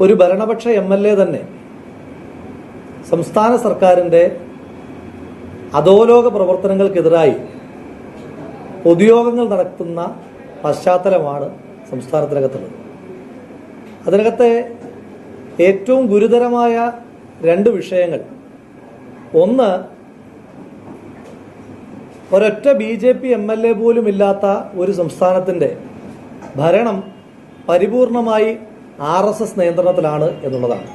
ഒരു ഭരണപക്ഷ M L A തന്നെ സംസ്ഥാന സർക്കാരിന്റെ അധോലോക പ്രവർത്തനങ്ങൾക്കെതിരായി പൊതുയോഗങ്ങൾ നടത്തുന്ന പശ്ചാത്തലമാണ് സംസ്ഥാനത്തിനകത്തുള്ളത്. അതിനകത്തെ ഏറ്റവും ഗുരുതരമായ രണ്ട് വിഷയങ്ങൾ. ഒന്ന് ഒരൊറ്റ B J P M L A പോലും ഇല്ലാത്ത ഒരു സംസ്ഥാനത്തിന്റെ ഭരണം പരിപൂർണമായി ആർ എസ് എസ് നിയന്ത്രണത്തിലാണ് എന്നുള്ളതാണ്.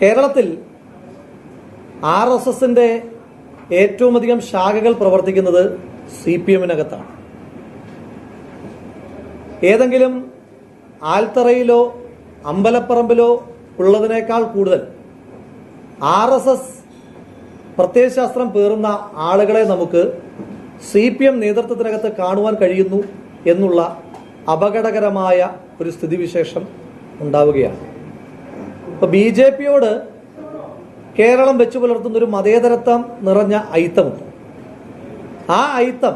കേരളത്തിൽ ആർ എസ് എസിന്റെ ഏറ്റവും അധികം ശാഖകൾ പ്രവർത്തിക്കുന്നത് സി പി എമ്മിനകത്താണ്. ഏതെങ്കിലും ആൽത്തറയിലോ അമ്പലപ്പറമ്പിലോ ഉള്ളതിനേക്കാൾ കൂടുതൽ ആർ എസ് എസ് പ്രത്യയശാസ്ത്രം പേറുന്ന ആളുകളെ നമുക്ക് സി പി എം നേതൃത്വത്തിനകത്ത് കാണുവാൻ കഴിയുന്നു എന്നുള്ള അപകടകരമായ ഒരു സ്ഥിതിവിശേഷം ഉണ്ടാവുകയാണ്. ഇപ്പൊ ബി ജെ പിയോട് കേരളം വെച്ചു പുലർത്തുന്ന ഒരു മതേതരത്വം നിറഞ്ഞ ഐത്തമുണ്ട് ആ ഐത്തം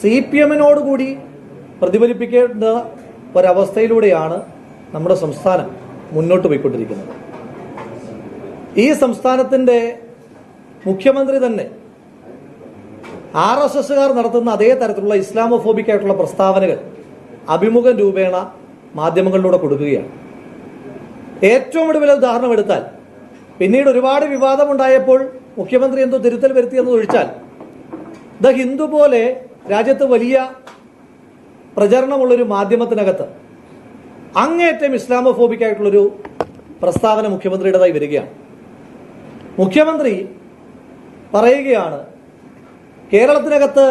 സി പി എമ്മിനോടുകൂടി പ്രതിഫലിപ്പിക്കേണ്ട ഒരവസ്ഥയിലൂടെയാണ് നമ്മുടെ സംസ്ഥാനം മുന്നോട്ട് പോയിക്കൊണ്ടിരിക്കുന്നത്. ഈ സംസ്ഥാനത്തിന്റെ മുഖ്യമന്ത്രി തന്നെ ആർ എസ് എസുകാർ നടത്തുന്ന അതേ തരത്തിലുള്ള ഇസ്ലാമോഫോബിക് ആയിട്ടുള്ള പ്രസ്താവനകൾ അഭിമുഖം രൂപേണ മാധ്യമങ്ങളിലൂടെ കൊടുക്കുകയാണ്. ഏറ്റവും ഒടുവിൽ ഉദാഹരണം എടുത്താൽ പിന്നീട് ഒരുപാട് വിവാദമുണ്ടായപ്പോൾ മുഖ്യമന്ത്രി എന്തോ തിരുത്തൽ വരുത്തിയെന്ന് ഒഴിച്ചാൽ ദ ഹിന്ദു പോലെ രാജ്യത്ത് വലിയ പ്രചരണമുള്ളൊരു മാധ്യമത്തിനകത്ത് അങ്ങേറ്റം ഇസ്ലാമോഫോബിക് ആയിട്ടുള്ളൊരു പ്രസ്താവന മുഖ്യമന്ത്രിയുടേതായി വരികയാണ്. മുഖ്യമന്ത്രി പറയുകയാണ് കേരളത്തിനകത്ത്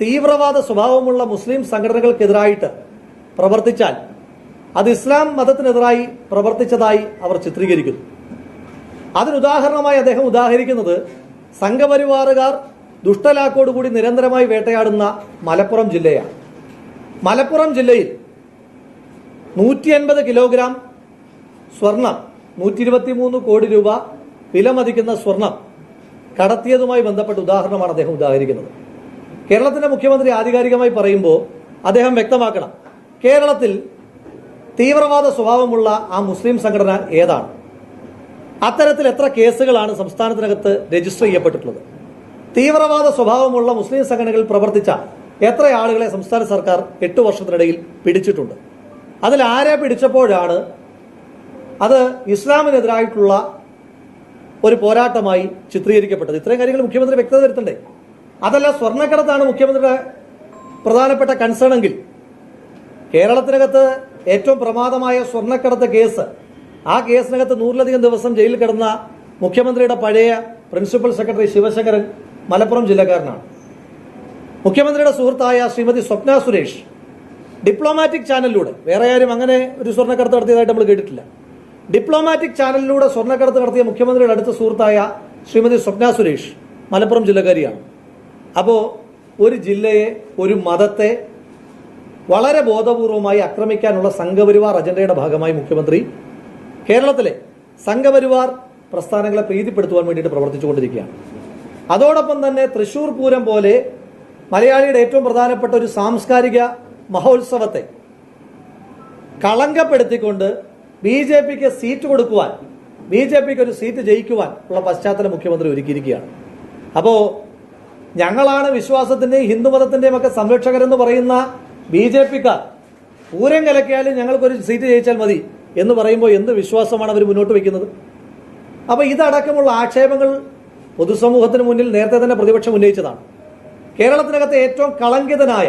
തീവ്രവാദ സ്വഭാവമുള്ള മുസ്ലിം സംഘടനകൾക്കെതിരായിട്ട് പ്രവർത്തിച്ചാൽ അത് ഇസ്ലാം മതത്തിനെതിരായി പ്രവർത്തിച്ചതായി അവർ ചിത്രീകരിക്കുന്നു. അതിനുദാഹരണമായി അദ്ദേഹം ഉദാഹരിക്കുന്നത് സംഘപരിവാറുകാർ ദുഷ്ടലാക്കോടുകൂടി നിരന്തരമായി വേട്ടയാടുന്ന മലപ്പുറം ജില്ലയാണ്. മലപ്പുറം ജില്ലയിൽ നൂറ്റി അൻപത് കിലോഗ്രാം സ്വർണം നൂറ്റി ഇരുപത്തി മൂന്ന് കോടി രൂപ വിലമതിക്കുന്ന സ്വർണം കടത്തിയതുമായി ബന്ധപ്പെട്ട ഉദാഹരണമാണ് അദ്ദേഹം ഉദാഹരിക്കുന്നത്. കേരളത്തിന്റെ മുഖ്യമന്ത്രി ആധികാരികമായി പറയുമ്പോൾ അദ്ദേഹം വ്യക്തമാക്കണം കേരളത്തിൽ തീവ്രവാദ സ്വഭാവമുള്ള ആ മുസ്ലിം സംഘടന ഏതാണ്? അത്തരത്തിൽ എത്ര കേസുകളാണ് സംസ്ഥാനത്തിനകത്ത് രജിസ്റ്റർ ചെയ്യപ്പെട്ടിട്ടുള്ളത്? തീവ്രവാദ സ്വഭാവമുള്ള മുസ്ലിം സംഘടനകളിൽ പ്രവർത്തിച്ച എത്ര ആളുകളെ സംസ്ഥാന സർക്കാർ എട്ട് വർഷത്തിനിടയിൽ പിടിച്ചിട്ടുണ്ട്? അതിൽ ആരെ പിടിച്ചപ്പോഴാണ് അത് ഇസ്ലാമിനെതിരായിട്ടുള്ള ഒരു പോരാട്ടമായി ചിത്രീകരിക്കപ്പെട്ടത്? ഇത്രയും കാര്യങ്ങൾ മുഖ്യമന്ത്രി വ്യക്തത വരുത്തണ്ടേ? അതല്ല സ്വർണക്കടത്താണ് മുഖ്യമന്ത്രിയുടെ പ്രധാനപ്പെട്ട കൺസേൺ എങ്കിൽ കേരളത്തിനകത്ത് ഏറ്റവും പ്രമാദമായ സ്വർണക്കടത്ത് കേസ്. ആ കേസിനകത്ത് നൂറിലധികം ദിവസം ജയിലിൽ കിടന്ന മുഖ്യമന്ത്രിയുടെ പഴയ പ്രിൻസിപ്പൽ സെക്രട്ടറി ശിവശങ്കരൻ മലപ്പുറം ജില്ലക്കാരനാണ്. മുഖ്യമന്ത്രിയുടെ സുഹൃത്തായ ശ്രീമതി സ്വപ്ന സുരേഷ് ഡിപ്ലോമാറ്റിക് ചാനലിലൂടെ വേറെ ആരും അങ്ങനെ ഒരു സ്വർണക്കടത്ത് നടത്തിയതായിട്ട് നമ്മൾ കേട്ടിട്ടില്ല. ഡിപ്ലോമാറ്റിക് ചാനലിലൂടെ സ്വർണക്കടത്ത് നടത്തിയ മുഖ്യമന്ത്രിയുടെ അടുത്ത സുഹൃത്തായ ശ്രീമതി സ്വപ്ന സുരേഷ് മലപ്പുറം ജില്ലക്കാരിയാണ്. അപ്പോൾ ഒരു ജില്ലയെ ഒരു മതത്തെ വളരെ ബോധപൂർവമായി ആക്രമിക്കാനുള്ള സംഘപരിവാർ അജണ്ടയുടെ ഭാഗമായി മുഖ്യമന്ത്രി കേരളത്തിലെ സംഘപരിവാർ പ്രസ്ഥാനങ്ങളെ പ്രീതിപ്പെടുത്തുവാൻ വേണ്ടിയിട്ട് പ്രവർത്തിച്ചുകൊണ്ടിരിക്കുകയാണ്. അതോടൊപ്പം തന്നെ തൃശൂർ പൂരം പോലെ മലയാളിയുടെ ഏറ്റവും പ്രധാനപ്പെട്ട ഒരു സാംസ്കാരിക മഹോത്സവത്തെ കളങ്കപ്പെടുത്തിക്കൊണ്ട് ബി ജെ പിക്ക് സീറ്റ് കൊടുക്കുവാൻ ബി ജെ പിക്ക് ഒരു സീറ്റ് ജയിക്കുവാൻ ഉള്ള പശ്ചാത്തലം മുഖ്യമന്ത്രി ഒരുക്കിയിരിക്കുകയാണ്. അപ്പോൾ ഞങ്ങളാണ് വിശ്വാസത്തിന്റെയും ഹിന്ദുമതത്തിന്റെയും ഒക്കെ സംരക്ഷകരെന്ന് പറയുന്ന ബി ജെ പിക്കാർ പൂരം കലക്കിയാലും ഞങ്ങൾക്കൊരു സീറ്റ് ജയിച്ചാൽ മതി എന്ന് പറയുമ്പോൾ എന്ത് വിശ്വാസമാണ് അവർ മുന്നോട്ട് വയ്ക്കുന്നത്? അപ്പോൾ ഇതടക്കമുള്ള ആക്ഷേപങ്ങൾ പൊതുസമൂഹത്തിന് മുന്നിൽ നേരത്തെ തന്നെ പ്രതിപക്ഷം ഉന്നയിച്ചതാണ്. കേരളത്തിനകത്തെ ഏറ്റവും കളങ്കിതനായ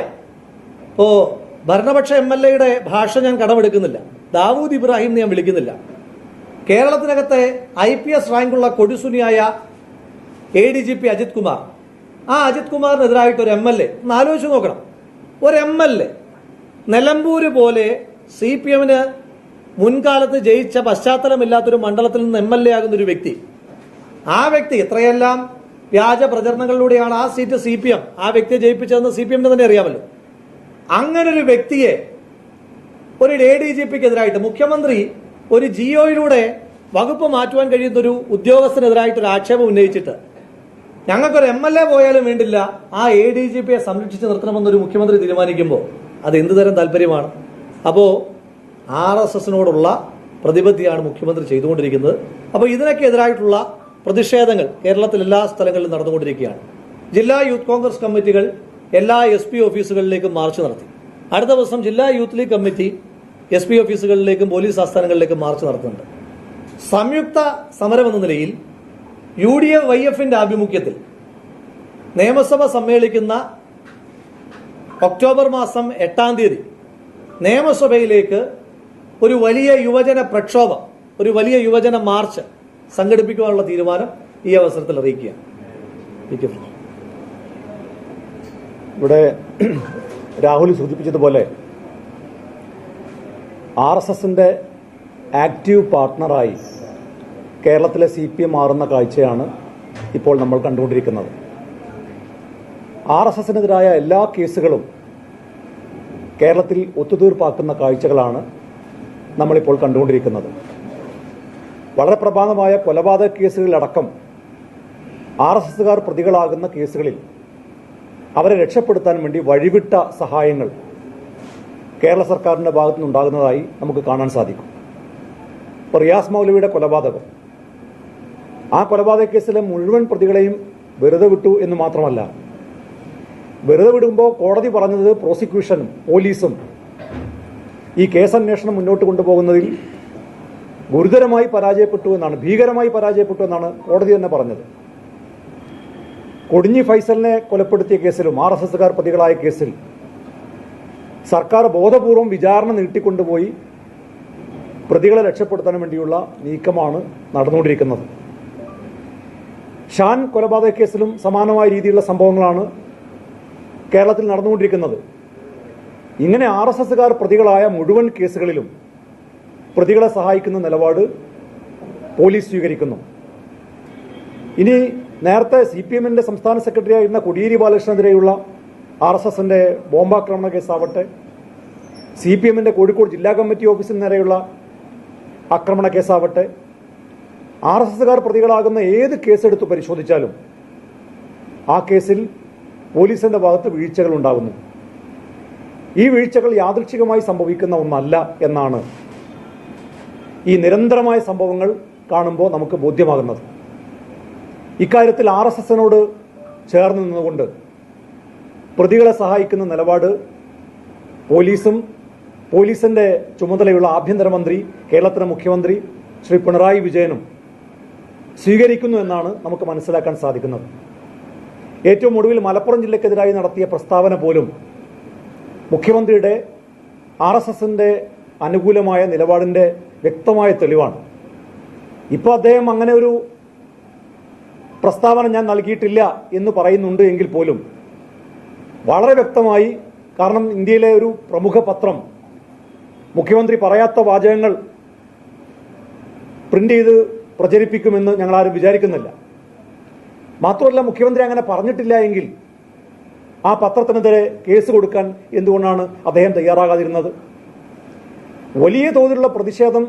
ഇപ്പോ ഭരണപക്ഷ എം എൽ എയുടെ ഭാഷ ഞാൻ കടമെടുക്കുന്നില്ല. ദാവൂദ് ഇബ്രാഹിം ഞാൻ വിളിക്കുന്നില്ല. കേരളത്തിനകത്തെ ഐ പി എസ് റാങ്കുള്ള കൊടിസുനിയായ A D G P Ajith Kumar. ആ അജിത് കുമാറിനെതിരായിട്ട് ഒരു എം എൽ എ. ഒന്ന് ആലോചിച്ച് നോക്കണം. ഒരു എം എൽ എ. നിലമ്പൂര് പോലെ സി പി എമ്മിന് മുൻകാലത്ത് ജയിച്ച പശ്ചാത്തലമില്ലാത്തൊരു മണ്ഡലത്തിൽ നിന്ന് എം എൽ എ ആകുന്ന ഒരു വ്യക്തി. ആ വ്യക്തി ഇത്രയെല്ലാം വ്യാജ പ്രചരണങ്ങളിലൂടെയാണ് ആ സീറ്റ് സി പി എം ആ വ്യക്തിയെ ജയിപ്പിച്ചതെന്ന് സി പി എമ്മിന് തന്നെ അറിയാമല്ലോ. അങ്ങനെ ഒരു വ്യക്തിയെ ഒരു എ ഡി ജി പിക്ക് എതിരായിട്ട് മുഖ്യമന്ത്രി ഒരു ജിയോയിലൂടെ വകുപ്പ് മാറ്റുവാൻ കഴിയുന്ന ഒരു ഉദ്യോഗസ്ഥനെതിരായിട്ട് ഒരു ആക്ഷേപം ഉന്നയിച്ചിട്ട് ഞങ്ങൾക്കൊരു എം എൽ എ പോയാലും വേണ്ടില്ല. ആ എ ഡി ജി പിയെ സംരക്ഷിച്ച് നിർത്തണമെന്നൊരു മുഖ്യമന്ത്രി തീരുമാനിക്കുമ്പോൾ അത് എന്ത് തരം താല്പര്യമാണ്? അപ്പോൾ ആർ എസ് എസിനോടുള്ള പ്രതിബദ്ധിയാണ് മുഖ്യമന്ത്രി ചെയ്തുകൊണ്ടിരിക്കുന്നത്. അപ്പോൾ ഇതിനൊക്കെ എതിരായിട്ടുള്ള പ്രതിഷേധങ്ങൾ കേരളത്തിൽ എല്ലാ സ്ഥലങ്ങളിലും നടന്നുകൊണ്ടിരിക്കുകയാണ്. ജില്ലാ യൂത്ത് കോൺഗ്രസ് കമ്മിറ്റികൾ എല്ലാ എസ് പി ഓഫീസുകളിലേക്കും മാർച്ച് നടത്തി. അടുത്ത ദിവസം ജില്ലാ youth league committee S P ഓഫീസുകളിലേക്കും police ആസ്ഥാനങ്ങളിലേക്കും മാർച്ച് നടത്തുന്നുണ്ട്. സംയുക്ത സമരം എന്ന നിലയിൽ യു ഡി എഫ് വൈ എഫിന്റെ ആഭിമുഖ്യത്തിൽ നിയമസഭ സമ്മേളിക്കുന്ന ഒക്ടോബർ മാസം എട്ടാം തീയതി നിയമസഭയിലേക്ക് ഒരു വലിയ യുവജന പ്രക്ഷോഭം ഒരു വലിയ യുവജന മാർച്ച് സംഘടിപ്പിക്കുവാനുള്ള തീരുമാനം ഈ അവസരത്തിൽ അറിയിക്കുക ഇവിടെ രാഹുൽ സൂചിപ്പിച്ചതുപോലെ ആർ എസ് എസിന്റെ ആക്റ്റീവ് പാർട്ട്ണറായി കേരളത്തിലെ സി പി എം മാറുന്ന കാഴ്ചയാണ് ഇപ്പോൾ നമ്മൾ കണ്ടുകൊണ്ടിരിക്കുന്നത്. ആർ എസ് എസിനെതിരായ എല്ലാ കേസുകളും കേരളത്തിൽ ഒത്തുതീർപ്പാക്കുന്ന കാഴ്ചകളാണ് നമ്മളിപ്പോൾ കണ്ടുകൊണ്ടിരിക്കുന്നത്. വളരെ പ്രധാനമായ കൊലപാതക കേസുകളിലടക്കം ആർ എസ് എസുകാർ പ്രതികളാകുന്ന കേസുകളിൽ അവരെ രക്ഷപ്പെടുത്താൻ വേണ്ടി വഴിവിട്ട സഹായങ്ങൾ കേരള സർക്കാരിന്റെ ഭാഗത്തുനിന്നുണ്ടാകുന്നതായി നമുക്ക് കാണാൻ സാധിക്കും. ഇപ്പോൾ റിയാസ് മൗലവിയുടെ കൊലപാതകം ആ കൊലപാതക കേസിലെ മുഴുവൻ പ്രതികളെയും വെറുതെ വിട്ടു എന്ന് മാത്രമല്ല. വെറുതെ വിടുമ്പോൾ കോടതി പറഞ്ഞത് പ്രോസിക്യൂഷനും പോലീസും. ഈ കേസന്വേഷണം മുന്നോട്ട് കൊണ്ടുപോകുന്നതിൽ ഗുരുതരമായി പരാജയപ്പെട്ടു എന്നാണ് ഭീകരമായി പരാജയപ്പെട്ടു എന്നാണ് കോടതി തന്നെ പറഞ്ഞത്. കൊടിഞ്ഞി ഫൈസലിനെ കൊലപ്പെടുത്തിയ കേസിലും ആർ എസ് പ്രതികളായ കേസിൽ സർക്കാർ ബോധപൂർവം വിചാരണ നീട്ടിക്കൊണ്ടുപോയി പ്രതികളെ രക്ഷപ്പെടുത്താൻ വേണ്ടിയുള്ള നീക്കമാണ് നടന്നുകൊണ്ടിരിക്കുന്നത്. ഷാൻ കൊലപാതക കേസിലും സമാനമായ രീതിയിലുള്ള സംഭവങ്ങളാണ് കേരളത്തിൽ നടന്നുകൊണ്ടിരിക്കുന്നത്. ഇങ്ങനെ ആർ എസ് പ്രതികളായ മുഴുവൻ കേസുകളിലും പ്രതികളെ സഹായിക്കുന്ന നിലപാട് പോലീസ് സ്വീകരിക്കുന്നു. ഇനി നേരത്തെ സി പി എമ്മിന്റെ സംസ്ഥാന സെക്രട്ടറി ആയിരുന്ന കൊടിയേരി ബാലകൃഷ്ണനെതിരെയുള്ള ആർ എസ് എസിന്റെ ബോംബാക്രമണ കേസാവട്ടെ സി പി എമ്മിന്റെ കോഴിക്കോട് ജില്ലാ കമ്മിറ്റി ഓഫീസിന് നേരെയുള്ള ആക്രമണ കേസാവട്ടെ ആർ എസ് എസുകാർ പ്രതികളാകുന്ന ഏത് കേസെടുത്ത് പരിശോധിച്ചാലും ആ കേസിൽ പോലീസിന്റെ ഭാഗത്ത് വീഴ്ചകൾ ഉണ്ടാകുന്നു ഈ വീഴ്ചകൾ യാദൃച്ഛികമായി സംഭവിക്കുന്ന ഒന്നല്ല എന്നാണ് ഈ നിരന്തരമായ സംഭവങ്ങൾ കാണുമ്പോൾ നമുക്ക് ബോധ്യമാകുന്നത്. ഇക്കാര്യത്തിൽ ആർ എസ് എസിനോട് ചേർന്ന് നിന്നുകൊണ്ട് പ്രതികളെ സഹായിക്കുന്ന നിലപാട് പോലീസും പോലീസിന്റെ ചുമതലയുള്ള ആഭ്യന്തരമന്ത്രി കേരളത്തിലെ മുഖ്യമന്ത്രി ശ്രീ പിണറായി വിജയനും സ്വീകരിക്കുന്നു എന്നാണ് നമുക്ക് മനസ്സിലാക്കാൻ സാധിക്കുന്നത്. ഏറ്റവും ഒടുവിൽ മലപ്പുറം ജില്ലക്കെതിരായി നടത്തിയ പ്രസ്താവന പോലും മുഖ്യമന്ത്രിയുടെ ആർ എസ് എസിന്റെ അനുകൂലമായ നിലപാടിന്റെ വ്യക്തമായ തെളിവാണ്. ഇപ്പോൾ അദ്ദേഹം അങ്ങനെ ഒരു പ്രസ്താവന ഞാൻ നൽകിയിട്ടില്ല എന്ന് പറയുന്നുണ്ട് എങ്കിൽ പോലും വളരെ വ്യക്തമായി കാരണം ഇന്ത്യയിലെ ഒരു പ്രമുഖ പത്രം മുഖ്യമന്ത്രി പറയാത്ത വാചകങ്ങൾ പ്രിന്റ് ചെയ്ത് പ്രചരിപ്പിക്കുമെന്ന് ഞങ്ങൾ ആരും വിചാരിക്കുന്നില്ല. മാത്രമല്ല മുഖ്യമന്ത്രി അങ്ങനെ പറഞ്ഞിട്ടില്ല എങ്കിൽ ആ പത്രത്തിനെതിരെ കേസ് കൊടുക്കാൻ എന്തുകൊണ്ടാണ് അദ്ദേഹം തയ്യാറാകാതിരുന്നത്? വലിയ തോതിലുള്ള പ്രതിഷേധം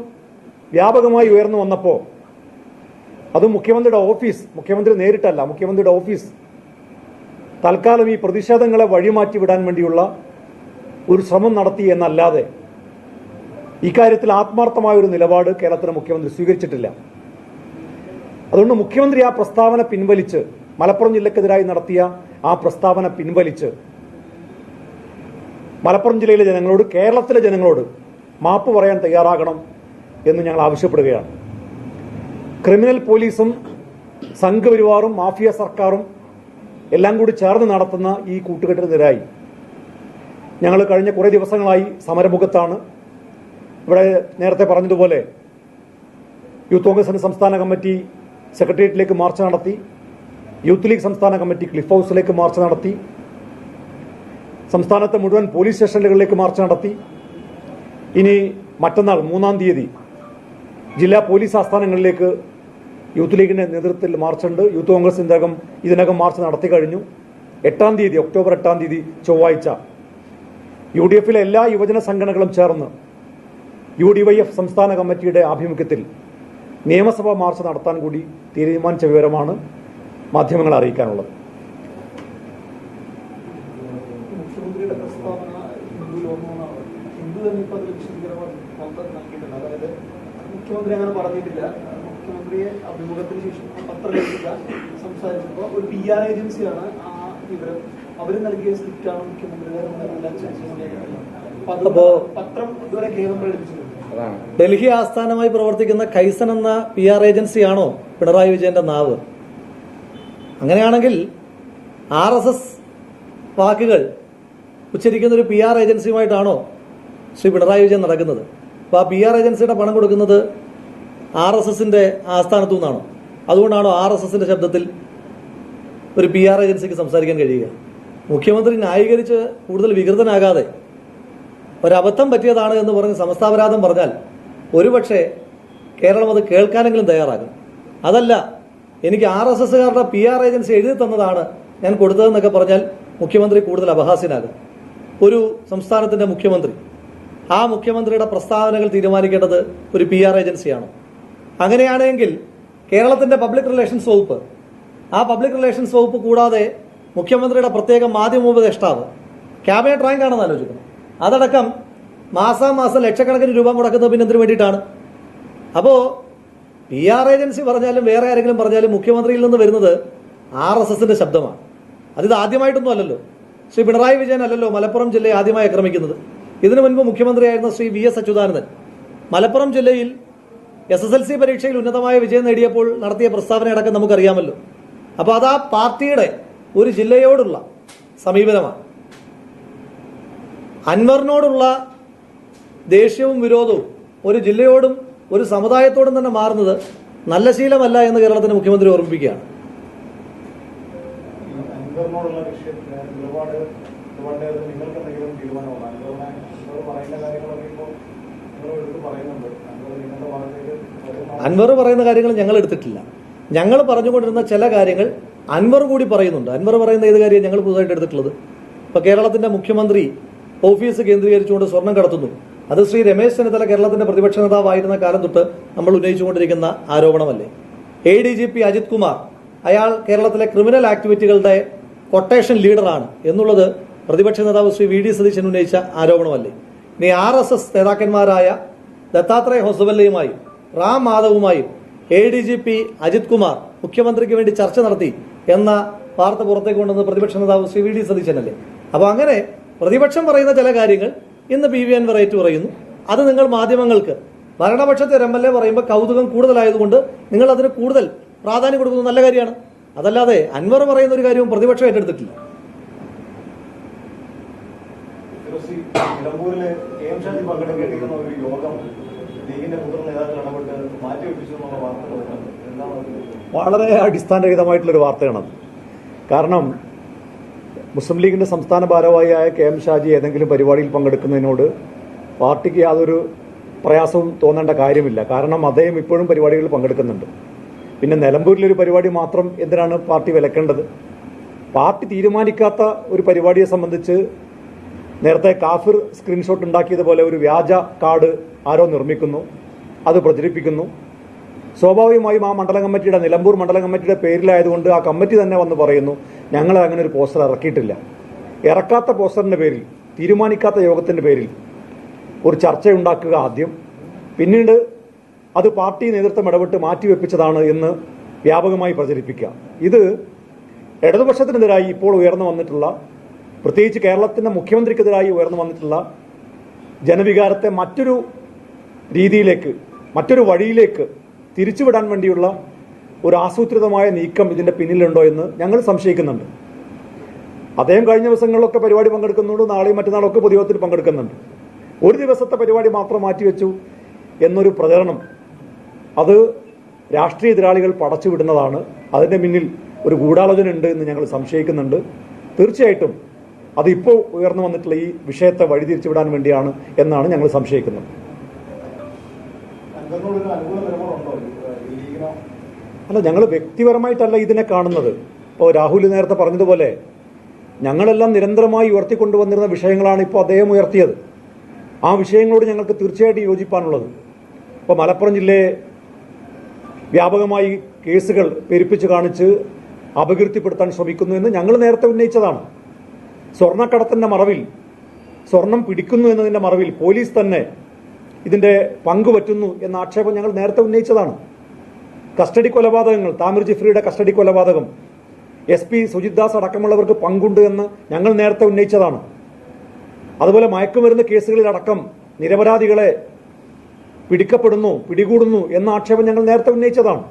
വ്യാപകമായി ഉയർന്നു വന്നപ്പോൾ അത് മുഖ്യമന്ത്രിയുടെ ഓഫീസ് മുഖ്യമന്ത്രി നേരിട്ടല്ല മുഖ്യമന്ത്രിയുടെ ഓഫീസ് തൽക്കാലം ഈ പ്രതിഷേധങ്ങളെ വഴിമാറ്റി വിടാൻ വേണ്ടിയുള്ള ഒരു ശ്രമം നടത്തി എന്നല്ലാതെ ഇക്കാര്യത്തിൽ ആത്മാർത്ഥമായ ഒരു നിലപാട് കേരളത്തിലെ മുഖ്യമന്ത്രി സ്വീകരിച്ചിട്ടില്ല. അതുകൊണ്ട് മുഖ്യമന്ത്രി ആ പ്രസ്താവന പിൻവലിച്ച് മലപ്പുറം ജില്ലക്കെതിരായി നടത്തിയ ആ പ്രസ്താവന പിൻവലിച്ച് മലപ്പുറം ജില്ലയിലെ ജനങ്ങളോട് കേരളത്തിലെ ജനങ്ങളോട് മാപ്പ് പറയാൻ തയ്യാറാകണം എന്ന് ഞങ്ങൾ ആവശ്യപ്പെടുകയാണ്. ക്രിമിനൽ പോലീസും സംഘപരിവാറും മാഫിയ സർക്കാരും എല്ലാം കൂടി ചേർന്ന് നടത്തുന്ന ഈ കൂട്ടുകെട്ടിനെതിരായി ഞങ്ങൾ കഴിഞ്ഞ കുറേ ദിവസങ്ങളായി സമരമുഖത്താണ്. ഇവിടെ നേരത്തെ പറഞ്ഞതുപോലെ യൂത്ത് കോൺഗ്രസിന്റെ സംസ്ഥാന കമ്മിറ്റി സെക്രട്ടേറിയറ്റിലേക്ക് മാർച്ച് നടത്തി യൂത്ത് ലീഗ് സംസ്ഥാന കമ്മിറ്റി ക്ലിഫ് ഹൗസിലേക്ക് മാർച്ച് നടത്തി സംസ്ഥാനത്തെ മുഴുവൻ പോലീസ് സ്റ്റേഷനുകളിലേക്ക് മാർച്ച് നടത്തി. ഇനി മറ്റന്നാൾ മൂന്നാം തീയതി ജില്ലാ പോലീസ് ആസ്ഥാനങ്ങളിലേക്ക് യൂത്ത് ലീഗിന്റെ നേതൃത്വത്തിൽ മാർച്ചുണ്ട്. യൂത്ത് കോൺഗ്രസ് ഇതിനകം ഇതിനകം മാർച്ച് നടത്തി കഴിഞ്ഞു. എട്ടാം തീയതി ഒക്ടോബർ എട്ടാം തീയതി ചൊവ്വാഴ്ച യു ഡി എഫിലെ എല്ലാ യുവജന സംഘടനകളും ചേർന്ന് യു ഡി വൈ എഫ് സംസ്ഥാന കമ്മിറ്റിയുടെ ആഭിമുഖ്യത്തിൽ നിയമസഭാ മാർച്ച് നടത്താൻ കൂടി തീരുമാനിച്ച വിവരമാണ് മാധ്യമങ്ങളെ അറിയിക്കാനുള്ളത്. മുഖ്യമന്ത്രി അങ്ങനെ പറഞ്ഞിട്ടില്ല. മുഖ്യമന്ത്രിയെ അഭിമുഖത്തിന് ശേഷം പത്രലേഖിക സംസാരിച്ചപ്പോൾ ഒരു പി ആർ ഏജൻസിയാണ് ആ വിവരം. അവർ നൽകിയ സ്ക്രിപ്റ്റാണ് അപ്പൊ പത്രം ഇതുവരെ ഡൽഹി ആസ്ഥാനമായി പ്രവർത്തിക്കുന്ന കൈസൻ എന്ന പി ആർ ഏജൻസിയാണോ പിണറായി വിജയന്റെ നാവ്? അങ്ങനെയാണെങ്കിൽ ആർ എസ് എസ് വാക്കുകൾ ഉച്ചരിക്കുന്ന ഒരു പി ആർ ഏജൻസിയുമായിട്ടാണോ ശ്രീ പിണറായി വിജയൻ നടക്കുന്നത്? അപ്പോൾ ആ പി ആർ ഏജൻസിയുടെ പണം കൊടുക്കുന്നത് ആർ എസ് എസിന്റെ ആസ്ഥാനത്തു നിന്നാണോ? അതുകൊണ്ടാണോ ആർ എസ് എസിന്റെ ശബ്ദത്തിൽ ഒരു പി ആർ ഏജൻസിക്ക് സംസാരിക്കാൻ കഴിയുക? മുഖ്യമന്ത്രി ന്യായീകരിച്ച് കൂടുതൽ വികൃതനാകാതെ ഒരബദ്ധം പറ്റിയതാണ് എന്ന് പറഞ്ഞ് സമസ്താപരാധം പറഞ്ഞാൽ ഒരുപക്ഷെ കേരളം അത് കേൾക്കാനെങ്കിലും തയ്യാറാകും. അതല്ല എനിക്ക് ആർ എസ് എസ്സുകാരുടെ പി ആർ ഏജൻസി എഴുതി തന്നതാണ് ഞാൻ കൊടുത്തതെന്നൊക്കെ പറഞ്ഞാൽ മുഖ്യമന്ത്രി കൂടുതൽ അപഹാസ്യനാകും. ഒരു സംസ്ഥാനത്തിന്റെ മുഖ്യമന്ത്രി ആ മുഖ്യമന്ത്രിയുടെ പ്രസ്താവനകൾ തീരുമാനിക്കേണ്ടത് ഒരു പി ആർ ഏജൻസിയാണ്? അങ്ങനെയാണെങ്കിൽ കേരളത്തിന്റെ പബ്ലിക് റിലേഷൻസ് വകുപ്പ് ആ പബ്ലിക് റിലേഷൻസ് വകുപ്പ് കൂടാതെ മുഖ്യമന്ത്രിയുടെ പ്രത്യേക മാധ്യമ മാധ്യമോപദേഷ്ടാവ് ക്യാബിനറ്റ് റാങ്ക് ആണെന്ന് ആലോചിക്കണം. അതടക്കം മാസാമാസം ലക്ഷക്കണക്കിന് രൂപ മുടക്കുന്നത് പിന്നെ എന്തിനു വേണ്ടിയിട്ടാണ്? അപ്പോൾ പി ആർ ഏജൻസി പറഞ്ഞാലും വേറെ ആരെങ്കിലും പറഞ്ഞാലും മുഖ്യമന്ത്രിയിൽ നിന്ന് വരുന്നത് ആർ എസ് എസിന്റെ ശബ്ദമാണ്. അതിത് ആദ്യമായിട്ടൊന്നും അല്ലല്ലോ. ശ്രീ പിണറായി വിജയൻ അല്ലല്ലോ മലപ്പുറം ജില്ലയെ ആദ്യമായി ആക്രമിക്കുന്നത്. ഇതിനു മുൻപ് മുഖ്യമന്ത്രിയായിരുന്ന ശ്രീ വി എസ് അച്യുതാനന്ദൻ മലപ്പുറം ജില്ലയിൽ എസ് എസ് എൽ സി പരീക്ഷയിൽ ഉന്നതമായ വിജയം നേടിയപ്പോൾ നടത്തിയ പ്രസ്താവനയടക്കം നമുക്കറിയാമല്ലോ. അപ്പോൾ അത് ആ പാർട്ടിയുടെ ഒരു ജില്ലയോടുള്ള സമീപനമാണ്. അൻവറിനോടുള്ള ദേഷ്യവും വിരോധവും ഒരു ജില്ലയോടും ഒരു സമുദായത്തോടും തന്നെ മാറുന്നത് നല്ല ശീലമല്ല എന്ന് കേരളത്തിന്റെ മുഖ്യമന്ത്രി ഓർമ്മിപ്പിക്കുകയാണ്. അൻവർ പറയുന്ന കാര്യങ്ങൾ ഞങ്ങൾ എടുത്തിട്ടില്ല. ഞങ്ങൾ പറഞ്ഞുകൊണ്ടിരുന്ന ചില കാര്യങ്ങൾ അൻവർ കൂടി പറയുന്നുണ്ട്. അൻവർ പറയുന്ന ഏത് കാര്യം ഞങ്ങൾ പുതുതായിട്ട് എടുത്തിട്ടുള്ളത്? ഇപ്പൊ കേരളത്തിന്റെ മുഖ്യമന്ത്രി ഓഫീസ് കേന്ദ്രീകരിച്ചുകൊണ്ട് സ്വർണം കടത്തുന്നു. അത് ശ്രീ രമേശ് ചെന്നിത്തല കേരളത്തിന്റെ പ്രതിപക്ഷ നേതാവായിരുന്ന കാലം തൊട്ട് നമ്മൾ ഉന്നയിച്ചുകൊണ്ടിരിക്കുന്ന ആരോപണമല്ലേ? A D G P Ajith Kumar അയാൾ കേരളത്തിലെ ക്രിമിനൽ ആക്ടിവിറ്റികളുടെ കൊട്ടേഷൻ ലീഡറാണ് എന്നുള്ളത് പ്രതിപക്ഷ നേതാവ് ശ്രീ വി ഡി സതീശൻ ഉന്നയിച്ച ആരോപണമല്ലേ? ഇനി ആർ എസ് എസ് നേതാക്കന്മാരായ ദത്താത്രേയ ഹൊസവല്ലയുമായും Ram മാധവുമായും A D G P Ajith Kumar മുഖ്യമന്ത്രിക്ക് വേണ്ടി ചർച്ച നടത്തി എന്ന വാർത്ത പുറത്തേക്ക് കൊണ്ടുവന്ന പ്രതിപക്ഷ നേതാവ് ശ്രീ വി ഡി സതീശനല്ലേ? അപ്പോൾ അങ്ങനെ പ്രതിപക്ഷം പറയുന്ന ചില കാര്യങ്ങൾ ഇന്ന് പി വി എൻ വെറൈറ്റി പറയുന്നു. അത് നിങ്ങൾ മാധ്യമങ്ങൾക്ക് ഭരണപക്ഷത്തെ ഒരു എം എൽ എ പറയുമ്പോൾ കൗതുകം കൂടുതലായതുകൊണ്ട് നിങ്ങൾ അതിന് കൂടുതൽ പ്രാധാന്യം കൊടുക്കുന്നത് നല്ല കാര്യമാണ്. അതല്ലാതെ അൻവർ പറയുന്ന ഒരു കാര്യവും പ്രതിപക്ഷം ഏറ്റെടുത്തിട്ടില്ല. ഫിറോസി, നിലമ്പൂരിൽ കെ എം ഷാജി പങ്കെടുക്കേണ്ടിയിരുന്ന ഒരു യോഗം ലീഗിന്റെ മുതിർന്ന നേതാക്കൾ ഇടപെട്ട് മാറ്റിവെപ്പിച്ചു എന്നുള്ള വാർത്തകൾ വരുന്നുണ്ട് എന്താണ് അതിന്റെ വളരെ അടിസ്ഥാനരഹിതമായിട്ടുള്ളൊരു വാർത്തയാണത്. കാരണം മുസ്ലിം ലീഗിന്റെ സംസ്ഥാന ഭാരവാഹിയായ കെ എം ഷാജി ഏതെങ്കിലും പരിപാടിയിൽ പങ്കെടുക്കുന്നതിനോട് പാർട്ടിക്ക് യാതൊരു പ്രയാസവും തോന്നേണ്ട കാര്യമില്ല. കാരണം അദ്ദേഹം ഇപ്പോഴും പരിപാടികളിൽ പങ്കെടുക്കുന്നുണ്ട്. പിന്നെ നിലമ്പൂരിലൊരു പരിപാടി മാത്രം എന്തിനാണ് പാർട്ടി വിലക്കേണ്ടത്? പാർട്ടി തീരുമാനിക്കാത്ത ഒരു പരിപാടിയെ സംബന്ധിച്ച് നേരത്തെ കാഫിർ സ്ക്രീൻഷോട്ട് ഉണ്ടാക്കിയതുപോലെ ഒരു വ്യാജ കാർഡ് ആരോ നിർമ്മിക്കുന്നു. അത് പ്രചരിപ്പിക്കുന്നു. സ്വാഭാവികമായും ആ മണ്ഡലം കമ്മിറ്റിയുടെ നിലമ്പൂർ മണ്ഡലം കമ്മിറ്റിയുടെ പേരിലായതുകൊണ്ട് ആ കമ്മിറ്റി തന്നെ വന്ന് പറയുന്നു ഞങ്ങൾ അങ്ങനെ ഒരു പോസ്റ്റർ ഇറക്കിയിട്ടില്ല. ഇറക്കാത്ത പോസ്റ്ററിന്റെ പേരിൽ തീരുമാനിക്കാത്ത യോഗത്തിന്റെ പേരിൽ ഒരു ചർച്ചയുണ്ടാക്കുക ആദ്യം. പിന്നീട് അത് പാർട്ടി നേതൃത്വം ഇടപെട്ട് മാറ്റിവെപ്പിച്ചതാണ് എന്ന് വ്യാപകമായി പ്രചരിപ്പിക്കുക. ഇത് ഇടതുപക്ഷത്തിനെതിരായി ഇപ്പോൾ ഉയർന്നു വന്നിട്ടുള്ള പ്രത്യേകിച്ച് കേരളത്തിന്റെ മുഖ്യമന്ത്രിക്കെതിരായി ഉയർന്നു വന്നിട്ടുള്ള ജനവികാരത്തെ മറ്റൊരു രീതിയിലേക്ക് മറ്റൊരു വഴിയിലേക്ക് തിരിച്ചുവിടാൻ വേണ്ടിയുള്ള ഒരു ആസൂത്രിതമായ നീക്കം ഇതിന്റെ പിന്നിലുണ്ടോ എന്ന് ഞങ്ങൾ സംശയിക്കുന്നുണ്ട്. അദ്ദേഹം കഴിഞ്ഞ ദിവസങ്ങളിലൊക്കെ പരിപാടി പങ്കെടുക്കുന്നുണ്ട് നാളെയും മറ്റന്നാളൊക്കെ പൊതുയോഗത്തിൽ പങ്കെടുക്കുന്നുണ്ട്. ഒരു ദിവസത്തെ പരിപാടി മാത്രം മാറ്റിവെച്ചു എന്നൊരു പ്രചരണം അത് രാഷ്ട്രീയ എതിരാളികൾ പടച്ചുവിടുന്നതാണ്. അതിന്റെ മുന്നിൽ ഒരു ഗൂഢാലോചന ഉണ്ട് എന്ന് ഞങ്ങൾ സംശയിക്കുന്നുണ്ട്. തീർച്ചയായിട്ടും അതിപ്പോൾ ഉയർന്നു വന്നിട്ടുള്ള ഈ വിഷയത്തെ വഴിതിരിച്ചുവിടാൻ വേണ്ടിയാണ് എന്നാണ് ഞങ്ങൾ സംശയിക്കുന്നത്. അല്ല ഞങ്ങൾ വ്യക്തിപരമായിട്ടല്ല ഇതിനെ കാണുന്നത്. ഇപ്പോൾ രാഹുൽ നേരത്തെ പറഞ്ഞതുപോലെ ഞങ്ങളെല്ലാം നിരന്തരമായി ഉയർത്തിക്കൊണ്ടുവന്നിരുന്ന വിഷയങ്ങളാണ് ഇപ്പോൾ അദ്ദേഹം ഉയർത്തിയത്. ആ വിഷയങ്ങളോട് ഞങ്ങൾക്ക് തീർച്ചയായിട്ടും യോജിപ്പാനുള്ളത്. ഇപ്പോൾ മലപ്പുറം ജില്ലയെ വ്യാപകമായി കേസുകൾ പെരുപ്പിച്ച് കാണിച്ച് അപകീർത്തിപ്പെടുത്താൻ ശ്രമിക്കുന്നു എന്ന് ഞങ്ങൾ നേരത്തെ ഉന്നയിച്ചതാണ്. സ്വർണക്കടത്തിന്റെ മറവിൽ സ്വർണം പിടിക്കുന്നു എന്നതിന്റെ മറവിൽ പോലീസ് തന്നെ ഇതിന്റെ പങ്ക് പറ്റുന്നു എന്ന ആക്ഷേപം ഞങ്ങൾ നേരത്തെ ഉന്നയിച്ചതാണ്. കസ്റ്റഡി കൊലപാതകങ്ങൾ താമിർ ജിഫ്രിയുടെ കസ്റ്റഡി കൊലപാതകം. എസ് പി സുജിത് ദാസ് അടക്കമുള്ളവർക്ക് പങ്കുണ്ട് എന്ന് ഞങ്ങൾ നേരത്തെ ഉന്നയിച്ചതാണ്. അതുപോലെ മയക്കുമരുന്ന് കേസുകളിലടക്കം നിരപരാധികളെ പിടിക്കപ്പെടുന്നു പിടികൂടുന്നു എന്ന ആക്ഷേപം ഞങ്ങൾ നേരത്തെ ഉന്നയിച്ചതാണ്.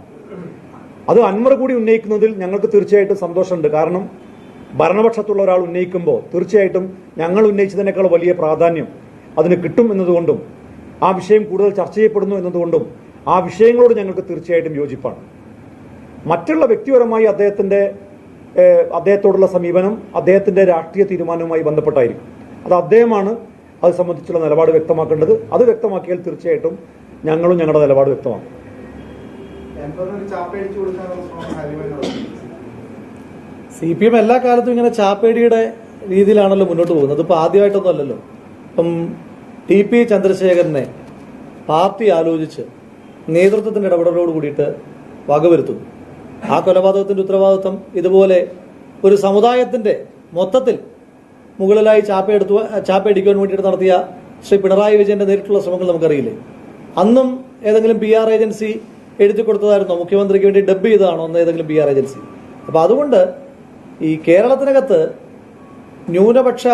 അത് അൻവർ കൂടി ഉന്നയിക്കുന്നതിൽ ഞങ്ങൾക്ക് തീർച്ചയായിട്ടും സന്തോഷമുണ്ട്. കാരണം ഭരണപക്ഷത്തുള്ള ഒരാൾ ഉന്നയിക്കുമ്പോൾ തീർച്ചയായിട്ടും ഞങ്ങൾ ഉന്നയിച്ചതിനേക്കാൾ വലിയ പ്രാധാന്യം അതിന് കിട്ടും എന്നതുകൊണ്ടും ആ വിഷയം കൂടുതൽ ചർച്ച ചെയ്യപ്പെടുന്നു എന്നതുകൊണ്ടും ആ വിഷയങ്ങളോട് ഞങ്ങൾക്ക് തീർച്ചയായിട്ടും യോജിപ്പാണ്. മറ്റുള്ള വ്യക്തിപരമായി അദ്ദേഹത്തിന്റെ അദ്ദേഹത്തോടുള്ള സമീപനം അദ്ദേഹത്തിന്റെ രാഷ്ട്രീയ തീരുമാനവുമായി ബന്ധപ്പെട്ടായിരിക്കും. അത് അദ്ദേഹമാണ് അത് സംബന്ധിച്ചുള്ള നിലപാട് വ്യക്തമാക്കേണ്ടത്. അത് വ്യക്തമാക്കിയാൽ തീർച്ചയായിട്ടും ഞങ്ങളും ഞങ്ങളുടെ നിലപാട് വ്യക്തമാക്കും സി പി എം എല്ലാ കാലത്തും ഇങ്ങനെ ചാപ്പേടിയുടെ രീതിയിലാണല്ലോ മുന്നോട്ട് പോകുന്നത്. ഇപ്പം ആദ്യമായിട്ടൊന്നും അല്ലല്ലോ. ഇപ്പം ടി പി ചന്ദ്രശേഖരനെ പാർട്ടി ആലോചിച്ച് നേതൃത്വത്തിന്റെ ഇടപെടലോട് കൂടിയിട്ട് വകവരുത്തുന്നു. ആ കൊലപാതകത്തിന്റെ ഉത്തരവാദിത്വം ഇതുപോലെ ഒരു സമുദായത്തിന്റെ മൊത്തത്തിൽ മുകളിലായി ചാപ്പയെടുത്തു ചാപ്പയടിക്കുവാൻ വേണ്ടിയിട്ട് നടത്തിയ ശ്രീ പിണറായി വിജയന്റെ നേരിട്ടുള്ള ശ്രമങ്ങൾ നമുക്കറിയില്ലേ? അന്നും ഏതെങ്കിലും പി ആർ ഏജൻസി എഴുതി കൊടുത്തതായിരുന്നോ. മുഖ്യമന്ത്രിക്ക് വേണ്ടി ഡബ് ചെയ്തതാണോ എന്ന് ഏതെങ്കിലും പി ആർ ഏജൻസി? അപ്പോൾ അതുകൊണ്ട് ഈ കേരളത്തിനകത്ത് ന്യൂനപക്ഷ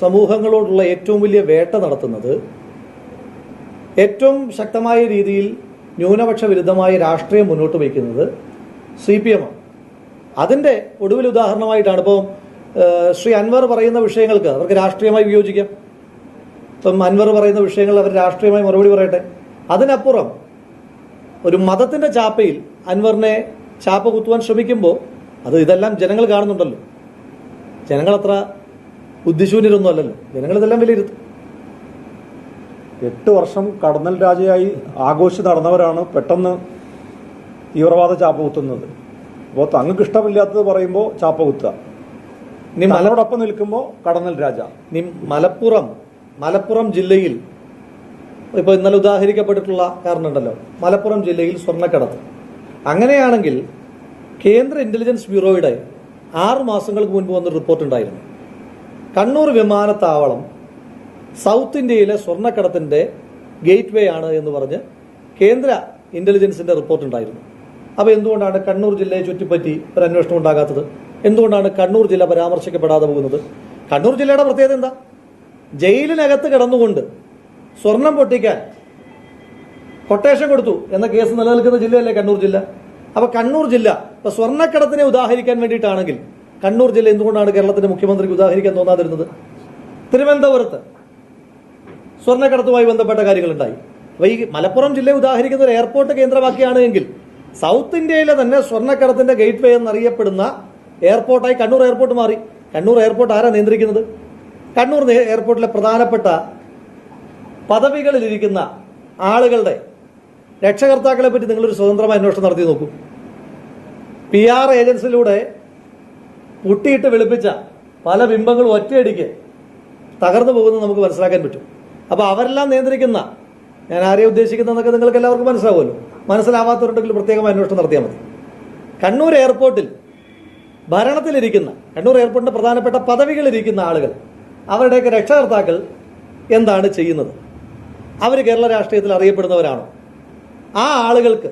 സമൂഹങ്ങളോടുള്ള ഏറ്റവും വലിയ വേട്ട നടത്തുന്നത് ഏറ്റവും ശക്തമായ രീതിയിൽ ന്യൂനപക്ഷ വിരുദ്ധമായ രാഷ്ട്രീയം മുന്നോട്ട് വയ്ക്കുന്നത് സി പി എമ്മാണ് അതിന്റെ ഒടുവിൽ ഉദാഹരണമായിട്ടാണ് ഇപ്പോൾ ശ്രീ അൻവർ പറയുന്ന വിഷയങ്ങൾക്ക് അവർക്ക് രാഷ്ട്രീയമായി വിയോജിക്കാം. ഇപ്പം അൻവർ പറയുന്ന വിഷയങ്ങൾ അവർ രാഷ്ട്രീയമായി മറുപടി പറയട്ടെ. അതിനപ്പുറം ഒരു മതത്തിന്റെ ചാപ്പയിൽ അൻവറിനെ ചാപ്പ കുത്തുവാൻ ശ്രമിക്കുമ്പോൾ അത് ഇതെല്ലാം ജനങ്ങൾ കാണുന്നുണ്ടല്ലോ. ജനങ്ങളത്ര ബുദ്ധിശൂന്യരൊന്നും അല്ലല്ലോ. ജനങ്ങൾ ഇതെല്ലാം വിലയിരുത്തും. എട്ട് വർഷം കടന്നൽ രാജയായി ആഘോഷിച്ച് നടന്നവരാണ് പെട്ടെന്ന് തീവ്രവാദ ചാപ്പ കുത്തുന്നത്. അപ്പോൾ തങ്ങൾക്ക് ഇഷ്ടമില്ലാത്തത് പറയുമ്പോൾ ചാപ്പ കുത്തുക. ഇനി മലയോടൊപ്പം നിൽക്കുമ്പോൾ കടന്നൽ രാജ. ഇനി മലപ്പുറം മലപ്പുറം ജില്ലയിൽ ഇപ്പൊ ഇന്നലെ ഉദാഹരിക്കപ്പെട്ടിട്ടുള്ള കാരണം ഉണ്ടല്ലോ. മലപ്പുറം ജില്ലയിൽ സ്വർണക്കടത്ത്. അങ്ങനെയാണെങ്കിൽ കേന്ദ്ര ഇന്റലിജൻസ് ബ്യൂറോയുടെ ആറ് മാസങ്ങൾക്ക് മുൻപ് വന്നൊരു റിപ്പോർട്ട് ഉണ്ടായിരുന്നു. കണ്ണൂർ വിമാനത്താവളം സൗത്ത് ഇന്ത്യയിലെ സ്വർണക്കടത്തിന്റെ ഗേറ്റ് വേ ആണ് എന്ന് പറഞ്ഞ് കേന്ദ്ര ഇന്റലിജൻസിന്റെ റിപ്പോർട്ട് ഉണ്ടായിരുന്നു. അപ്പോൾ എന്തുകൊണ്ടാണ് കണ്ണൂർ ജില്ലയെ ചുറ്റിപ്പറ്റി ഒരു അന്വേഷണം ഉണ്ടാകാത്തത്? എന്തുകൊണ്ടാണ് കണ്ണൂർ ജില്ല പരാമർശിക്കപ്പെടാതെ പോകുന്നത്? കണ്ണൂർ ജില്ലയുടെ പ്രത്യേകത എന്താ? ജയിലിനകത്ത് കിടന്നുകൊണ്ട് സ്വർണം പൊട്ടിക്കാൻ കൊട്ടേഷൻ കൊടുത്തു എന്ന കേസ് നിലനിൽക്കുന്ന ജില്ലയല്ലേ കണ്ണൂർ ജില്ല? അപ്പോൾ കണ്ണൂർ ജില്ല ഇപ്പൊ സ്വർണക്കടത്തിനെ ഉദാഹരിക്കാൻ വേണ്ടിയിട്ടാണെങ്കിൽ കണ്ണൂർ ജില്ല എന്തുകൊണ്ടാണ് കേരളത്തിന്റെ മുഖ്യമന്ത്രിക്ക് ഉദാഹരിക്കാൻ തോന്നാതിരുന്നത്? തിരുവനന്തപുരത്ത് സ്വർണക്കടത്തുമായി ബന്ധപ്പെട്ട കാര്യങ്ങളുണ്ടായി. അപ്പൊ ഈ മലപ്പുറം ജില്ലയെ ഉദാഹരിക്കുന്ന ഒരു എയർപോർട്ട് കേന്ദ്രമാക്കിയാണ് എങ്കിൽ സൗത്ത് ഇന്ത്യയിലെ തന്നെ സ്വർണക്കടത്തിന്റെ ഗേറ്റ് വേ എന്നറിയപ്പെടുന്ന എയർപോർട്ടായി കണ്ണൂർ എയർപോർട്ട് മാറി. കണ്ണൂർ എയർപോർട്ട് ആരാ നിയന്ത്രിക്കുന്നത്? കണ്ണൂർ എയർപോർട്ടിലെ പ്രധാനപ്പെട്ട പദവികളിലിരിക്കുന്ന ആളുകളുടെ രക്ഷകർത്താക്കളെ പറ്റി നിങ്ങളൊരു സ്വതന്ത്രമായ അന്വേഷണം നടത്തി നോക്കൂ. പി ആർ ഏജൻസിലൂടെ പുട്ടിയിട്ട് വെളുപ്പിച്ച പല ബിംബങ്ങളും ഒറ്റയടിക്ക് തകർന്നു പോകുന്നത് നമുക്ക് മനസ്സിലാക്കാൻ പറ്റും. അപ്പോൾ അവരെല്ലാം നിയന്ത്രിക്കുന്ന ഞാൻ ആരെയും ഉദ്ദേശിക്കുന്നതെന്നൊക്കെ നിങ്ങൾക്ക് എല്ലാവർക്കും മനസ്സിലാവുമല്ലോ. മനസ്സിലാവാത്തവരുണ്ടെങ്കിൽ പ്രത്യേകം അന്വേഷണം നടത്തിയാൽ മതി. കണ്ണൂർ എയർപോർട്ടിൽ ഭരണത്തിലിരിക്കുന്ന കണ്ണൂർ എയർപോർട്ടിന്റെ പ്രധാനപ്പെട്ട പദവികളിരിക്കുന്ന ആളുകൾ അവരുടെയൊക്കെ രക്ഷകർത്താക്കൾ എന്താണ് ചെയ്യുന്നത്? അവർ കേരള രാഷ്ട്രീയത്തിൽ അറിയപ്പെടുന്നവരാണോ? ആ ആളുകൾക്ക്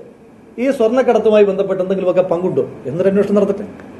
ഈ സ്വർണക്കടത്തുമായി ബന്ധപ്പെട്ട് എന്തെങ്കിലുമൊക്കെ പങ്കുണ്ടോ? എന്നൊരു അന്വേഷണം നടത്തട്ടെ.